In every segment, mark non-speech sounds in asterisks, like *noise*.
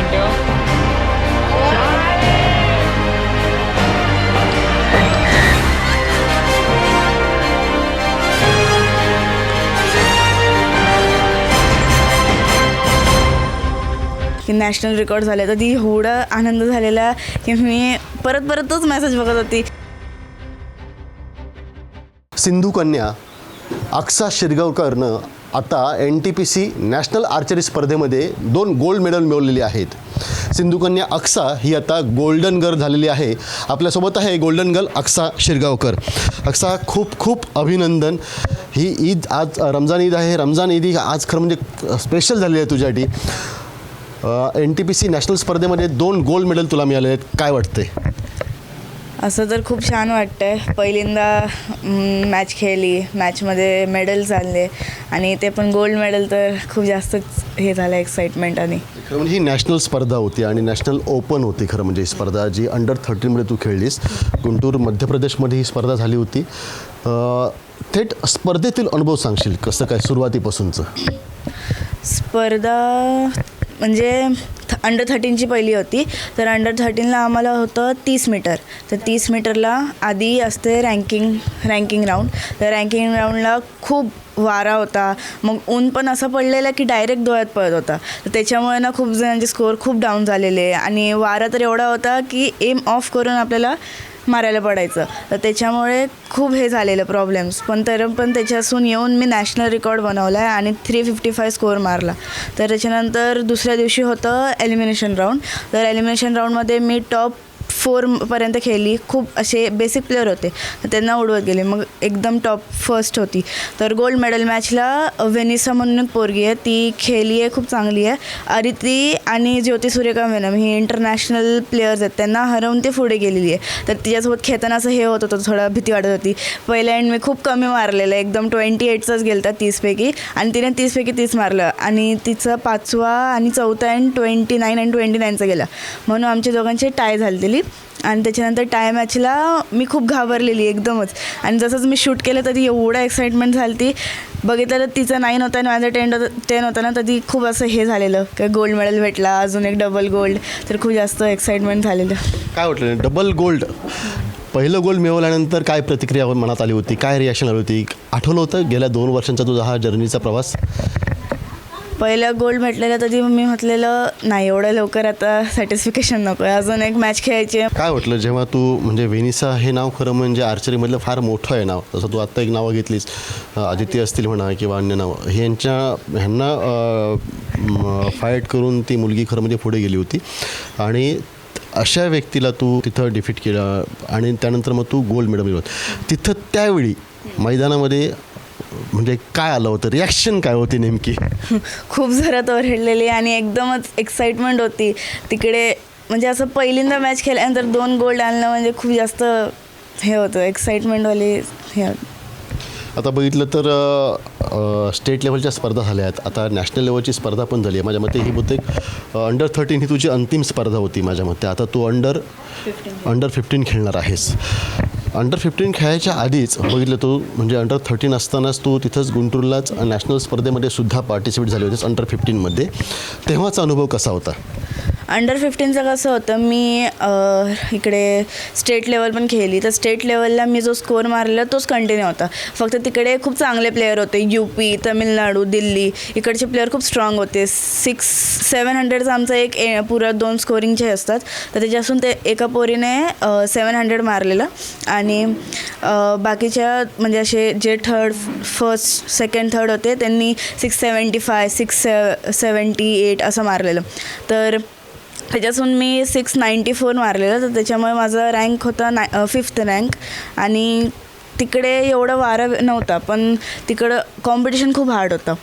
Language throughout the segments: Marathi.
ठेव की नॅशनल रेकॉर्ड झाले. तर ती एवढा आनंद झालेला की मी परत परत तोच मेसेज बघत होती. सिंधू कन्या अक्सा शिरगावकरनं आता N T P C national archery स्पर्धेमध्ये दोन गोल्ड मेडल मिळवलेली आहेत. सिंधू कन्या अक्सा ही आता गोल्डन गर्ल झालेली आहे. आपल्यासोबत आहे गोल्डन गर्ल अक्सा शिरगावकर. अक्सा खूप खूप अभिनंदन. ही ईद आज रमजान ईद आहे. रमजान ईद ही आज खरं म्हणजे स्पेशल झालेली आहे तुझ्यासाठी. N T P C national स्पर्धेमध्ये दोन गोल्ड मेडल तुला मिळाले आहेत. काय वाटते असं तर खूप छान वाटतंय. पहिल्यांदा मॅच खेळली. मॅचमध्ये मेडल्स आणले आणि ते पण गोल्ड मेडल तर खूप जास्तच हे झालं एक्साइटमेंट आणि. खरं म्हणजे ही नॅशनल स्पर्धा होती आणि नॅशनल ओपन होती खरं म्हणजे ही स्पर्धा. जी अंडर थर्टीनमध्ये तू खेळलीस. गुंटूर मध्य प्रदेशमध्ये ही स्पर्धा झाली होती. थेट स्पर्धेतील अनुभव सांगशील कसं काय सुरुवातीपासूनचं? स्पर्धा म्हणजे थ अंडर थर्टीनची पहिली होती. तर अंडर थर्टीनला आम्हाला होतं तीस मीटर. तर तीस मीटरला आधी असते रँकिंग रँकिंग राऊंड तर रँकिंग राऊंडला खूप वारा होता. मग ऊन पण असं पडलेलं की डायरेक्ट डोळ्यात पडत होता. तर त्याच्यामुळे ना खूप जणांचे स्कोअर खूप डाऊन झालेले. आणि वारा तर एवढा होता की एम ऑफ करून आपल्याला मारायला पडायचं. तर त्याच्यामुळे खूप हे झालेलं प्रॉब्लेम्स पण तर पण त्याच्यासून येऊन मी नॅशनल रेकॉर्ड बनवला आहे आणि थ्री फिफ्टी फाय स्कोअर मारला. तर त्याच्यानंतर दुसऱ्या दिवशी होतं एलिमिनेशन राऊंड तर एलिमिनेशन राऊंडमध्ये मी टॉप फोरपर्यंत खेळली. खूप असे बेसिक प्लेअर होते. त्यांना उडवत गेले. मग एकदम टॉप फर्स्ट होती. तर गोल्ड मेडल मॅचला वेनिसा म्हणून एक पोरगी आहे. ती खेळली आहे. खूप चांगली आहे. अरिती आणि ज्योती सूर्यका मेनम ही इंटरनॅशनल प्लेयर्स आहेत. त्यांना हरवून ते पुढे गेलेली आहे. तर तिच्यासोबत खेळताना असं हे होत होतं. थोडं भीती वाटत होती. पहिल्या एंड मी खूप कमी मारलेलं आहे. एकदम ट्वेंटी एटचाच गेलता तीसपैकी. आणि तिने तीसपैकी तीस मारलं. आणि तिचं पाचवा आणि चौथा end twenty nine and twenty नाईनचा गेला. म्हणून आमच्या दोघांची टाय झालेली आणि त्याच्यानंतर टाय मॅचला मी खूप घाबरलेली एकदमच. आणि जसंच मी शूट केलं तर ती एवढं एक्साइटमेंट झाली ती बघितलं तर तिचं नाईन होतं आणि माझं टेन टेन होतं ना तर ती खूप असं हे झालेलं. की गोल्ड मेडल भेटला अजून एक डबल गोल्ड तर खूप जास्त एक्साइटमेंट झालेलं. काय वाटलं? डबल गोल्ड पहिलं गोल्ड मिळवल्यानंतर काय प्रतिक्रिया मनात आली होती? काय रिॲक्शन आली होती? आठवलं होतं? गेल्या दोन वर्षांचा तुझा हा जर्नीचा प्रवास? पहिलं गोल्ड भेटलेलं तर मी म्हटलेलं नाही एवढं लवकर आता सॅटिस्फिकेशन नको आहे. अजून एक मॅच खेळायची आहे. काय वाटलं जेव्हा तू म्हणजे वेनिसा हे नाव खरं म्हणजे आर्चरीमधलं फार मोठं आहे नाव. जसं तू आत्ता एक नावं घेतलीस आदित्य असतील म्हणा किंवा अन्य नावं. ह्यांच्या ह्यांना फाईट करून ती मुलगी खरं म्हणजे पुढे गेली होती. आणि अशा व्यक्तीला तू तिथं डिफीट केलं आणि त्यानंतर मग तू गोल्ड मेडल मिळवत. तिथं त्यावेळी मैदानामध्ये म्हणजे काय आलं होतं? रिॲक्शन काय होती नेमकी? *laughs* खूप जोरात ओरडलेली आणि एकदमच एक्साइटमेंट होती. तिकडे म्हणजे असं पहिल्यांदा मॅच खेळल्यानंतर दोन गोल्ड आणलं म्हणजे खूप जास्त हे होतं एक्साइटमेंटवाले हे होतं. आता बघितलं तर स्टेट लेवलच्या स्पर्धा झाल्या आहेत. आता नॅशनल लेवलची स्पर्धा पण झाली आहे. माझ्या मते ही बहुतेक अंडर थर्टीन ही तुझी अंतिम स्पर्धा होती माझ्या मते. आता तू अंडर अंडर फिफ्टीन खेळणार आहेस. अंडर फिफ्टीन खेळायच्या आधीच बघितलं तू म्हणजे अंडर थर्टीन असतानाच तू तिथंच गुंटूरलाच नॅशनल स्पर्धेमध्ये सुद्धा पार्टिसिपेट झाले होतेस अंडर फिफ्टीनमध्ये तेव्हाचा अनुभव कसा होता? अंडर फिफ्टीनचं कसं होतं मी इकडे स्टेट लेवल पण खेळली. तर स्टेट लेवलला मी जो स्कोअर मारलेला तोच कंटिन्यू होता. फक्त तिकडे खूप चांगले प्लेयर होते. U P Tamilnadu Delhi. इकडचे प्लेयर खूप स्ट्रॉंग होते. सिक्स सेवन हंड्रेडचा आमचा एक ए पुरा दोन स्कोरिंगचे असतात. तर त्याच्यापासून ते एका पोरीने सेवन हंड्रेड मारलेलं. आणि बाकीच्या म्हणजे असे जे थर्ड फर्स्ट सेकंड थर्ड होते त्यांनी six seventy five six seventy eight असं मारलेलं. तर त्याच्यातून मी सिक्स नाईंटी फोर मारलेलं तर त्याच्यामुळे माझं रँक होता नाय फिफ्थ रँक आणि तिकडे एवढं वारा नव्हता पण तिकडं कॉम्पिटिशन खूप हार्ड होतं.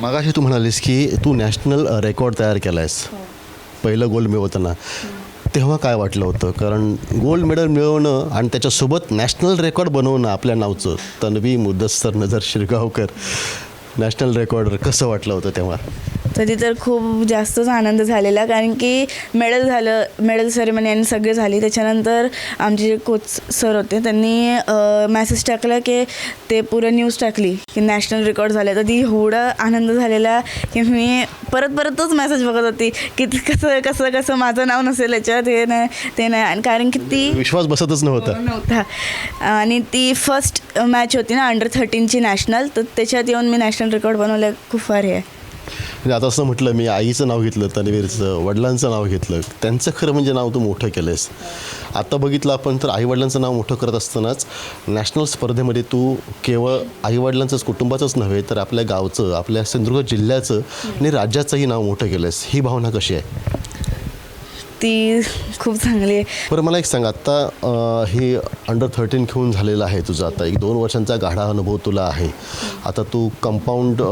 मगाशी तू म्हणालीस की तू नॅशनल रेकॉर्ड तयार केला आहेस पहिलं गोल्ड मिळवताना. तेव्हा काय वाटलं होतं? कारण गोल्ड मेडल मिळवणं आणि त्याच्यासोबत नॅशनल रेकॉर्ड बनवणं आपल्या नावचं तन्वी मुदस्सर नजर शिरगावकर नॅशनल रेकॉर्डर कसं वाटलं होतं तेव्हा? तर ती तर खूप जास्तच आनंद झालेला कारण की मेडल झालं मेडल सेरेमनी आणि सगळे झाली. त्याच्यानंतर आमचे जे कोच सर होते त्यांनी मॅसेज टाकला की ते पुरं न्यूज टाकली की नॅशनल रेकॉर्ड झाले तर ती एवढा आनंद झालेला की मी परत परत तोच मेसेज बघत होती की ते कसं कसं कसं माझं नाव नसेल याच्यात हे नाही ते नाही. आणि कारण की ती विश्वास बसतच नव्हता. नव्हता. आणि ती फर्स्ट मॅच होती ना अंडर थर्टीनची नॅशनल तर त्याच्यात येऊन मी नॅशनल रेकॉर्ड बनवलं. खूप फार हे आहे. म्हणजे आता असं म्हटलं मी आईचं नाव घेतलं तनवीरचं वडिलांचं नाव घेतलं. त्यांचं खरं म्हणजे नाव तू मोठं केलं आहेस आता बघितलं आपण तर आईवडिलांचं नाव मोठं करत असतानाच नॅशनल स्पर्धेमध्ये तू केवळ आईवडिलांचंच कुटुंबाचंच नव्हे तर आपल्या गावचं आपल्या सिंधुदुर्ग जिल्ह्याचं आणि राज्याचंही नाव मोठं केलं आहेस ही भावना कशी आहे? ती खूप चांगली आहे. बरं मला एक सांग. आत्ता हे अंडर थर्टीन घेऊन झालेलं आहे तुझं आता. एक दोन वर्षांचा गाढा अनुभव तुला आहे. आता तू कंपाऊंड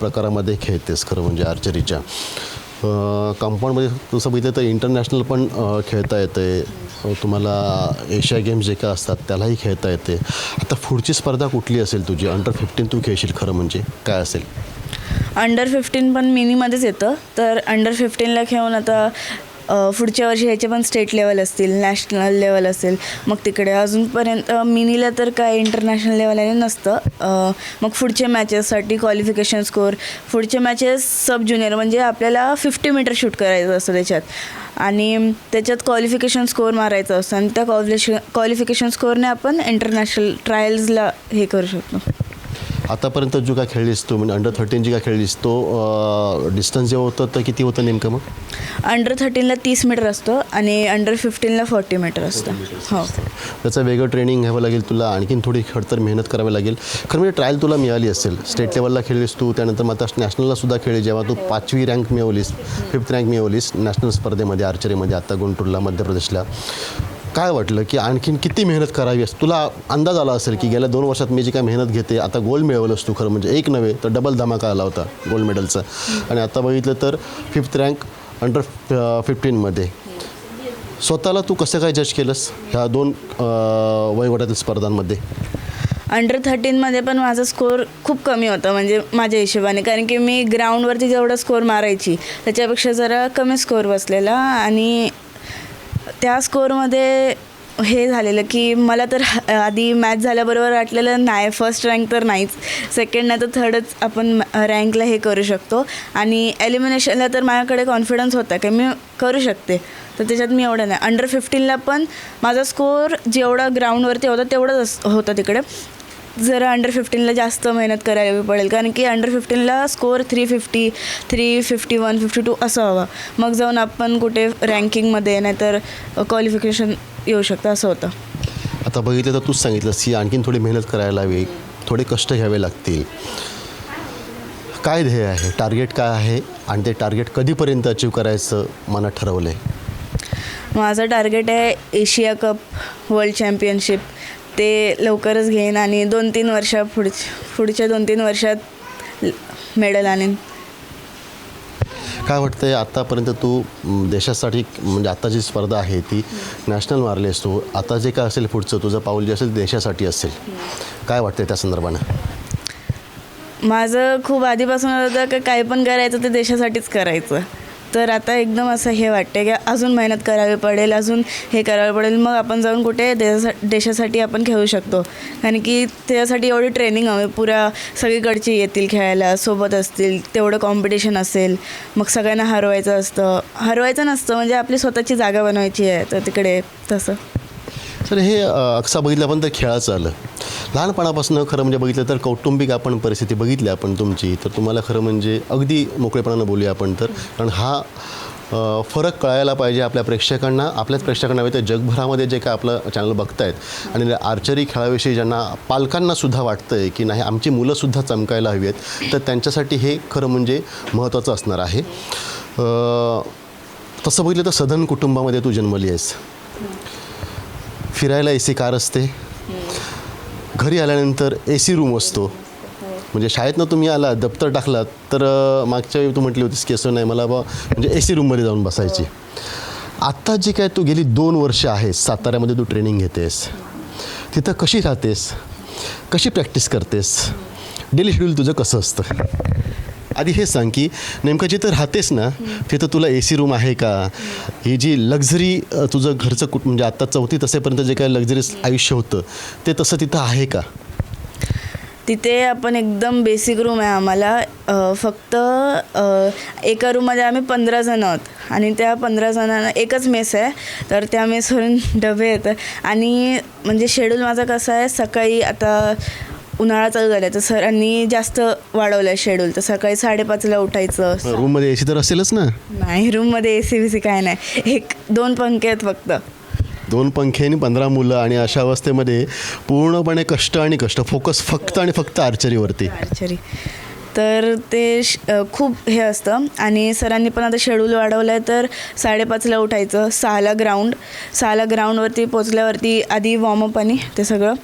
प्रकारामध्ये खेळतेस खरं म्हणजे आर्चरीच्या कंपाऊंडमध्ये तसं बघितलं तर इंटरनॅशनल पण खेळता येते तुम्हाला एशिया गेम्स जे काय असतात त्यालाही खेळता येते आता पुढची स्पर्धा कुठली असेल तुझी? अंडर फिफ्टीन तू खेळशील खरं म्हणजे. काय असेल? अंडर फिफ्टीन पण मिनीमध्येच येतं. तर अंडर फिफ्टीनला खेळून आता पुढच्या वर्षी ह्याचे पण स्टेट लेवल असतील नॅशनल लेवल असेल मग तिकडे अजूनपर्यंत मिनीला तर काय इंटरनॅशनल लेवलने नसतं. मग पुढच्या मॅचेससाठी क्वालिफिकेशन स्कोर पुढचे मॅचेस सब ज्युनियर म्हणजे आपल्याला फिफ्टी मीटर शूट करायचं असतं त्याच्यात. आणि त्याच्यात क्वालिफिकेशन स्कोअर मारायचं असतं. आणि त्या क्वालिफिकेशन क्वालिफिकेशन स्कोअरने आपण इंटरनॅशनल ट्रायल्सला हे करू शकतो. आतापर्यंत जो काय खेळलीस तू म्हणजे अंडर थर्टीन जी काय खेळलीस तो डिस्टन्स जेव्हा होतं तर किती होतं नेमकं मग? अंडर थर्टीनला तीस मीटर असतो आणि अंडर फिफ्टीनला फोर्टी मीटर असतं. हो. त्याचं वेगळं ट्रेनिंग घ्यावं लागेल तुला आणखीन थोडी खडतर मेहनत करावी लागेल. खरं म्हणजे ट्रायल तुला मिळाली असेल. स्टेट लेवलला खेळलीस तू त्यानंतर मग आता नॅशनलला सुद्धा खेळली जेव्हा तू पाचवी रँक मिळवलीस फिफ्थ रँक मिळवलीस नॅशनल स्पर्धेमध्ये आर्चरीमध्ये आता गुंटूरला मध्य प्रदेशला. काय वाटलं की आणखीन किती मेहनत करावी असं? तुला अंदाज आला असेल की गेल्या दोन वर्षात मी जी काय मेहनत घेते आता गोल्ड मिळवलंस तू खरं म्हणजे एक नव्हे तर डबल धमाका आला होता गोल्ड मेडलचा आणि आता बघितलं तर फिफ्थ रँक अंडर फिफ्टीनमध्ये स्वतःला तू कसं काय जज केलंस ह्या दोन वयोगटातील स्पर्धांमध्ये? अंडर थर्टीनमध्ये पण माझा स्कोअर खूप कमी होता म्हणजे माझ्या हिशोबाने. कारण की मी ग्राउंडवरती जेवढा स्कोअर मारायची त्याच्यापेक्षा जरा कमी स्कोअर बसलेला. आणि त्या स्कोअरमध्ये हे झालेलं की मला तर आधी मॅच झाल्याबरोबर वाटलेलं नाही फर्स्ट रँक तर नाहीच. सेकंड नाही तर थर्डच आपण रँकला हे करू शकतो. आणि एलिमिनेशनला तर माझ्याकडे कॉन्फिडन्स होता की मी करू शकते. तर त्याच्यात मी एवढं नाही. अंडर फिफ्टीनला पण माझा स्कोअर जेवढा ग्राउंडवरती होता तेवढंच अस- होतं तिकडे. जरा अंडर फिफ्टीनला जास्त मेहनत करावी पडेल. कारण की under फिफ्टीनला score three fifty three fifty one fifty two असं हवा. मग जाऊन आपण कुठे रँकिंगमध्ये नाहीतर क्वालिफिकेशन येऊ शकतं असं होतं. आता बघितलं तर तूच सांगितलंस की आणखीन थोडी मेहनत करायला हवी थोडे कष्ट घ्यावे लागतील. काय ध्येय आहे? टार्गेट काय आहे? आणि ते टार्गेट कधीपर्यंत अचीव करायचं मनात ठरवलं आहे माझं टार्गेट आहे एशिया कप वर्ल्ड चॅम्पियनशिप ते लवकरच घेईन आणि दोन तीन वर्षा पुढ पुढच्या दोन तीन वर्षात मेडल आणीन. काय वाटतंय आत्तापर्यंत तू देशासाठी म्हणजे आता जी स्पर्धा आहे ती नॅशनल मारलीस तू आता जे काय असेल पुढचं तुझं पाऊल जे असेल देशासाठी असेल काय वाटतंय त्या संदर्भानं? माझं खूप आधीपासून होतं की काय पण करायचं ते देशासाठीच करायचं. तर आता एकदम असं हे वाटते की अजून मेहनत करावी पडेल अजून हे करावं पडेल. मग आपण जाऊन कुठे देशा देशासाठी आपण खेळू शकतो. कारण की त्याच्यासाठी एवढी ट्रेनिंग हवी. पुऱ्या सगळीकडची येतील खेळायला सोबत असतील तेवढं कॉम्पिटिशन असेल. मग सगळ्यांना हरवायचं असतं. हरवायचं नसतं म्हणजे आपली स्वतःची जागा बनवायची आहे. तर तिकडे तसं. सर हे अ, अक्सा बघितलं आपण तर खेळाचं आलं. लहानपणापासून खरं म्हणजे बघितलं तर कौटुंबिक आपण परिस्थिती बघितली आपण तुमची तर तुम्हाला खरं म्हणजे अगदी मोकळेपणानं बोलूया आपण तर. कारण हा फरक कळायला पाहिजे आपल्या प्रेक्षकांना आपल्याच प्रेक्षकांना हवे तर जगभरामध्ये जे काय आपलं चॅनल बघतायत आणि आर्चरी खेळाविषयी ज्यांना पालकांना सुद्धा वाटतं आहे की नाही आमची मुलंसुद्धा चमकायला हवी आहेत तर त्यांच्यासाठी हे खरं म्हणजे महत्त्वाचं असणार आहे. तसं बघितलं तर सधन कुटुंबामध्ये तू जन्मली आहेस. फिरायला ए सी कार असते. घरी आल्यानंतर ए सी रूम असतो. म्हणजे शाळेतनं तुम्ही आला दप्तर टाकलात तर मागच्या वेळी तू म्हटली होतीस की असं नाही मला बा म्हणजे ए सी रूममध्ये जाऊन बसायची. आत्ता जी काय तू गेली दोन वर्ष आहेस साताऱ्यामध्ये तू ट्रेनिंग घेतेस. तिथं कशी राहतेस? कशी प्रॅक्टिस करतेस? डेली शेड्यूल तुझं कसं असतं? आधी हे सांग की नेमकं जिथं राहतेस ना तिथं तुला ए सी रूम आहे का? ही जी लक्झरी तुझं घरचं कुठ म्हणजे आत्ता चौथीत असेपर्यंत जे काही लक्झरी आयुष्य होतं ते तसं तिथं आहे का? तिथे आपण एकदम बेसिक रूम आहे आम्हाला. फक्त एका रूममध्ये आम्ही पंधरा जण आहोत. आणि त्या पंधरा जणांना एकच मेस आहे. तर त्या मेसवरून *laughs* डबे येतात. आणि म्हणजे शेड्यूल माझा कसा आहे सकाळी आता उन्हाळा चालू झाला तर सरांनी जास्त वाढवलं शेड्यूल तर सकाळी साडेपाचला उठायचं. रूममध्ये ए सी तर असेलच ना? नाही रूममध्ये ए सी बी सी काय नाही. एक दोन पंखे आहेत फक्त. दोन पंखे आणि पंधरा मुलं आणि अशा अवस्थेमध्ये पूर्णपणे कष्ट आणि कष्ट फोकस फक्त आणि फक्त आर्चरीवरती आर्चरी तर ते श- खूप हे असतं. आणि सरांनी पण आता शेड्यूल वाढवलं आहे तर साडेपाचला उठायचं. सहाला ग्राउंड सहाला ग्राउंडवरती पोचल्यावरती आधी वॉर्मअप आणि ते सगळं.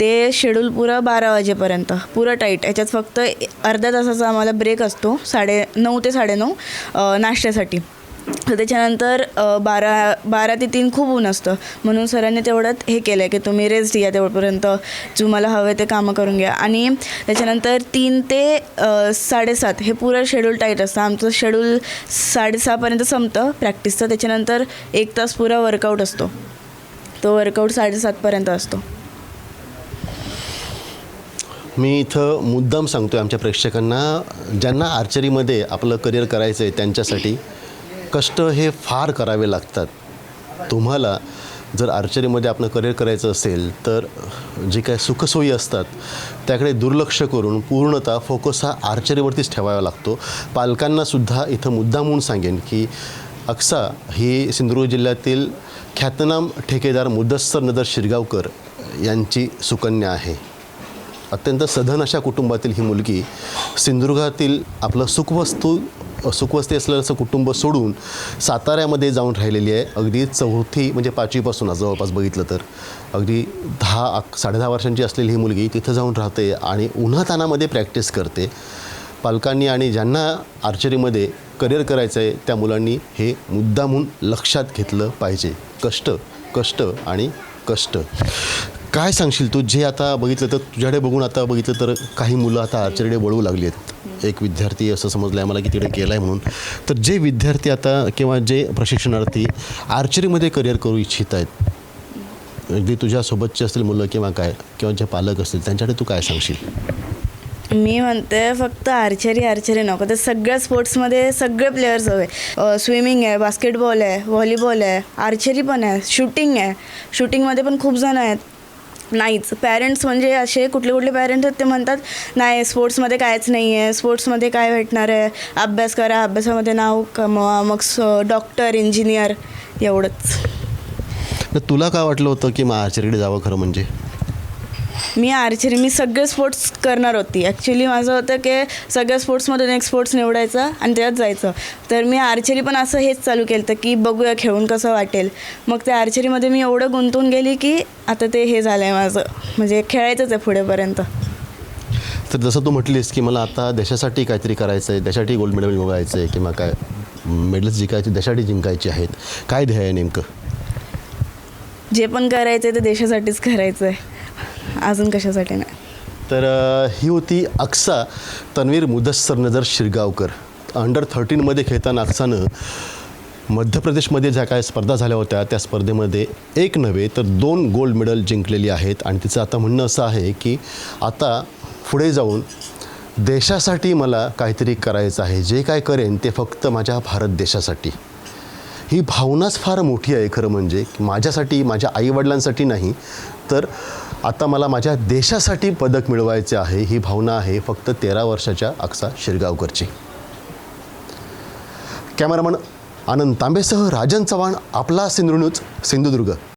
ते शेड्यूल पुरं बारा वाजेपर्यंत. पुरं टाईट याच्यात फक्त अर्ध्या तासाचा आम्हाला ब्रेक असतो. साडे नऊ ते साडेनऊ नाश्त्यासाठी. त्याच्यानंतर बारा बारा ते तीन खूप ऊन असतं. म्हणून सरांनी तेवढ्यात हे केलं आहे की तुम्ही रेस्ट घ्या तेवढपर्यंत तुम्हाला हवे ते कामं करून घ्या. आणि त्याच्यानंतर तीन ते साडेसात हे पुरं शेड्यूल टाईट असतं. आमचं शेड्यूल साडेसहापर्यंत संपतं प्रॅक्टिसचं त्याच्यानंतर एक तास पुरा वर्कआउट असतो. तो वर्कआउट साडेसातपर्यंत असतो. मी इथं मुद्दाम सांगतो आहे आमच्या प्रेक्षकांना ज्यांना आर्चरीमध्ये आपलं करिअर करायचं आहे त्यांच्यासाठी. कष्ट हे फार करावे लागतात. तुम्हाला जर आर्चरीमध्ये आपलं करिअर करायचं असेल तर जे काय सुखसोयी असतात त्याकडे दुर्लक्ष करून पूर्णतः फोकस हा आर्चरीवरतीच ठेवावा लागतो. पालकांनासुद्धा इथं मुद्दामून सांगेन की अक्सा ही सिंधुदुर्ग जिल्ह्यातील ख्यातनाम ठेकेदार मुदस्सर नदर शिरगावकर यांची सुकन्या आहे. अत्यंत सधन अशा कुटुंबातील ही मुलगी सिंधुदुर्गातील आपलं सुखवस्तू सुखवस्ती असलेलं असं कुटुंब सोडून साताऱ्यामध्ये जाऊन राहिलेली आहे. अगदी चौथी म्हणजे पाचवीपासून आज जवळपास बघितलं तर. अगदी दहा अक साडेदहा वर्षांची असलेली ही मुलगी तिथं जाऊन राहते आणि उन्हातानामध्ये प्रॅक्टिस करते. पालकांनी आणि ज्यांना आर्चरीमध्ये करिअर करायचं आहे त्या मुलांनी हे मुद्दामून लक्षात घेतलं पाहिजे. कष्ट कष्ट आणि कष्ट. काय सांगशील तू? जे आता बघितलं तर तुझ्याकडे बघून आता बघितलं तर काही मुलं आता आर्चरीकडे वळू लागली आहेत. एक विद्यार्थी असं समजलं आहे मला की तिकडे गेला आहे म्हणून. तर जे विद्यार्थी आता किंवा जे प्रशिक्षणार्थी आर्चरीमध्ये करिअर करू इच्छित आहेत अगदी तुझ्यासोबतचे असतील मुलं किंवा काय किंवा जे पालक असतील त्यांच्याकडे तू काय सांगशील? मी म्हणते फक्त आर्चरी आर्चरी नको. तर सगळ्या स्पोर्ट्समध्ये सगळे प्लेयर्स हवे. स्विमिंग आहे बास्केटबॉल आहे व्हॉलीबॉल आहे आर्चरी पण आहे शूटिंग आहे. शूटिंगमध्ये पण खूप जण आहेत. नाहीच. पॅरेंट्स म्हणजे असे कुठले कुठले पॅरेंट्स आहेत ते म्हणतात नाही स्पोर्ट्समध्ये कायच नाही आहे स्पोर्ट्समध्ये काय भेटणार आहे? अभ्यास करा. अभ्यासामध्ये नाव कमवा. मग डॉक्टर इंजिनियर एवढंच. तर तुला काय वाटलं होतं की मग आर्चरीकडे जावं खरं म्हणजे? मी आर्चरी मी सगळे स्पोर्ट्स करणार होती. ॲक्च्युली माझं होतं की सगळ्या स्पोर्ट्समधून एक स्पोर्ट्स निवडायचा आणि त्यात जायचं. तर मी आर्चरी पण असं हेच चालू केलं होतं की बघूया खेळून कसं वाटेल. मग त्या आर्चरीमध्ये मी एवढं गुंतून गेली की आता ते हे झालं आहे माझं. म्हणजे खेळायचंच आहे पुढेपर्यंत. तर जसं तू म्हटलीस की मला आता देशासाठी काहीतरी करायचं आहे देशासाठी गोल्ड मेडल मिळवायचं आहे किंवा काय मेडल्स जिंकायची देशासाठी जिंकायची आहेत. काय ध्येय आहे नेमकं? जे पण करायचं आहे ते देशासाठीच करायचं आहे अजून कशासाठी नाही. तर अ, ही होती अक्सा तन्वीर मुदस्सर नजर शिरगावकर अंडर थर्टीनमध्ये खेळताना अक्सानं मध्य प्रदेशमध्ये ज्या काय स्पर्धा झाल्या होत्या त्या स्पर्धेमध्ये एक नव्हे तर दोन गोल्ड मेडल जिंकलेली आहेत. आणि तिचं आता म्हणणं असं आहे की आता पुढे जाऊन देशासाठी मला काहीतरी करायचं आहे. जे काय करेन ते फक्त माझ्या भारत देशासाठी. ही भावनाच फार मोठी आहे खरं म्हणजे. की माझ्यासाठी माझ्या आईवडिलांसाठी नाही तर आता मला माझ्या देशासाठी पदक मिळवायचे आहे ही भावना आहे फक्त तेरा वर्षाच्या अक्सा शिरगावकरची. कॅमेरामन आनंद तांबेसह राजन चव्हाण आपला सिंधुदुर्ग. सिंधुदुर्ग